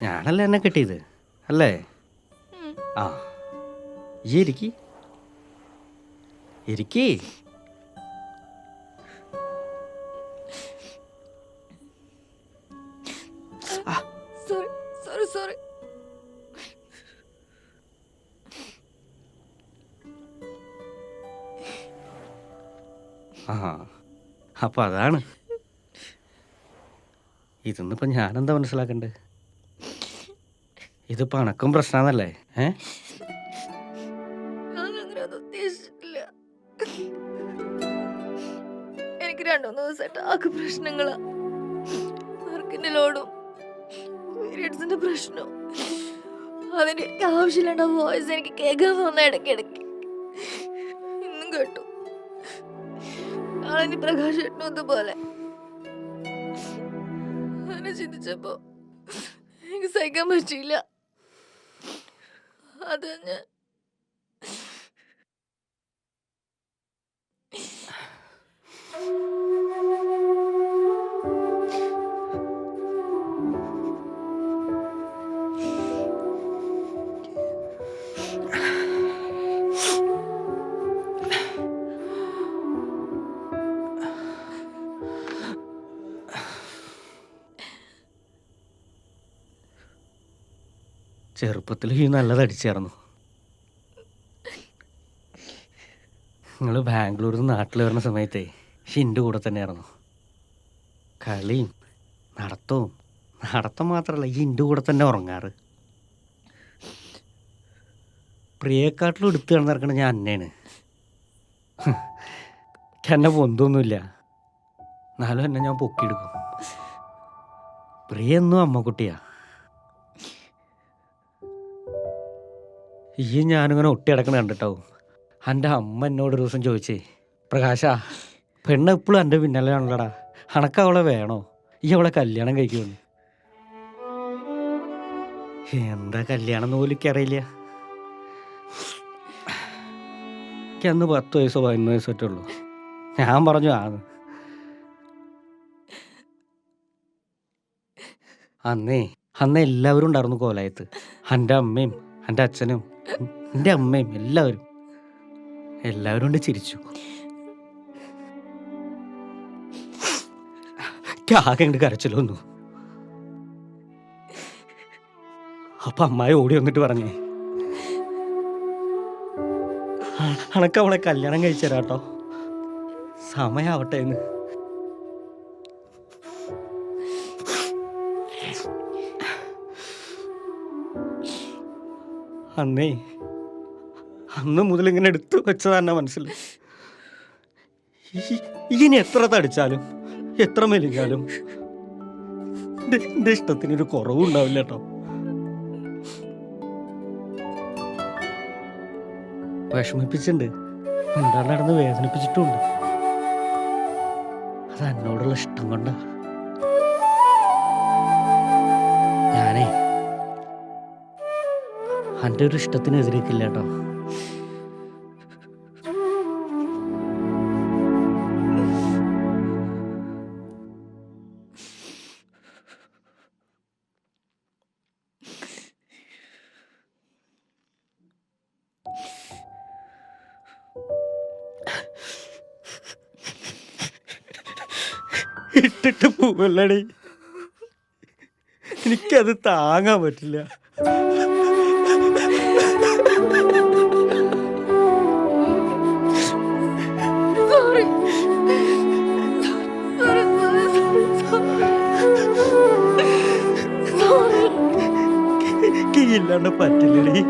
ഞാനല്ലേ എന്നെ കിട്ടിയത് അല്ലേ? ആ ഈ ഇരിക്കി. ഇരിക്കി. സോറി സോറി സോറി ആ അപ്പം അതാണ്. ഇതൊന്നിപ്പോ ഞാനെന്താ മനസ്സിലാക്കണ്ടേ? ഇത് പണക്കും ഉദ്ദേശിച്ചിട്ടില്ല. എനിക്ക് രണ്ടുമൂന്ന് ദിവസമായിട്ട് ആകെ ലോഡും പീരിയഡ്സിന്റെ പ്രശ്നവും. അതിന് എനിക്ക് ആവശ്യമില്ലാണ്ട വോയിസ് എനിക്ക് കേൾക്കാൻ തോന്നുന്ന ഇന്നും കേട്ടു. നാളെ പ്രകാശ് ഏട്ടനും അതുപോലെ അങ്ങനെ ചിന്തിച്ചപ്പോ എനിക്ക് സഹിക്കാൻ പറ്റിയില്ല. അത് ചെറുപ്പത്തിൽ ഈ നല്ലത് അടിച്ചേർന്നു നിങ്ങൾ ബാംഗ്ലൂരിൽ നിന്ന് നാട്ടിൽ വരുന്ന സമയത്തെ ഹിന്റെ കൂടെ തന്നെയായിരുന്നു. കളിയും നടത്തവും നടത്തം മാത്രമല്ല ഈ കൂടെ തന്നെ ഉറങ്ങാറ്. പ്രിയക്കാട്ടിലും എടുത്ത് കിടന്നിറക്കണ ഞാൻ അന്നേണ്. എന്നെ പൊന്തൊന്നുമില്ല. എന്നാലും എന്നെ ഞാൻ പൊക്കിയെടുക്കും. പ്രിയ എന്നും അമ്മക്കുട്ടിയാ. ഈ ഞാനിങ്ങനെ ഒട്ടി കിടക്കണ കണ്ടിട്ടാവും. എന്റെ അമ്മ എന്നോട് ഒരു ദിവസം ചോദിച്ചേ പ്രകാശ പെണ്ണ് എപ്പോഴും എന്റെ പിന്നാലെയാണല്ലോടാ. അണക്ക് അവളെ വേണോ? ഈ അവളെ കല്യാണം കഴിക്കുമെന്ന്. എന്താ കല്യാണം എന്ന് പോലും എനിക്കറിയില്ല. പത്ത് വയസ്സോ പതിനൊന്ന് വയസ്സൊറ്റേ ഉള്ളൂ. ഞാൻ പറഞ്ഞു ആന്ന് അന്നേ അന്ന് എല്ലാവരും ഉണ്ടായിരുന്നു കോലായത്ത്. എന്റെ അമ്മയും എന്റെ അച്ഛനും. എന്റെ അമ്മയും എല്ലാവരും എല്ലാവരും കൊണ്ട് ചിരിച്ചു. ആകെ കണ്ട് കരച്ചിലൊന്നു അപ്പൊ അമ്മായി ഓടി വന്നിട്ട് പറഞ്ഞേ അണക്ക് അവളെ കല്യാണം കഴിച്ചരാട്ടോ സമയാവട്ടെ എന്ന് അന്നേ അന്ന് മുതൽ ഇങ്ങനെ എടുത്തു വെച്ചത് തന്നെ മനസ്സിൽ. ഇനി എത്ര തടിച്ചാലും എത്ര മെലിഞ്ഞാലും എന്റെ ഇഷ്ടത്തിന് ഒരു കുറവും ഉണ്ടാവില്ല കേട്ടോ. വിഷമിപ്പിച്ചിട്ടുണ്ട്. എന്താണ് നടന്ന് വേദനിപ്പിച്ചിട്ടുണ്ട്. അത് എന്നോടുള്ള ഇഷ്ടം കൊണ്ടാ. ഞാനേ എന്റെ ഒരു ഇഷ്ടത്തിന് എതിരേക്കില്ല കേട്ടോ. ഇട്ടിട്ട് പോവല്ലടി. എനിക്കത് താങ്ങാൻ പറ്റില്ല. ഇല്ലാണ്ട് പറ്റില്ലടി.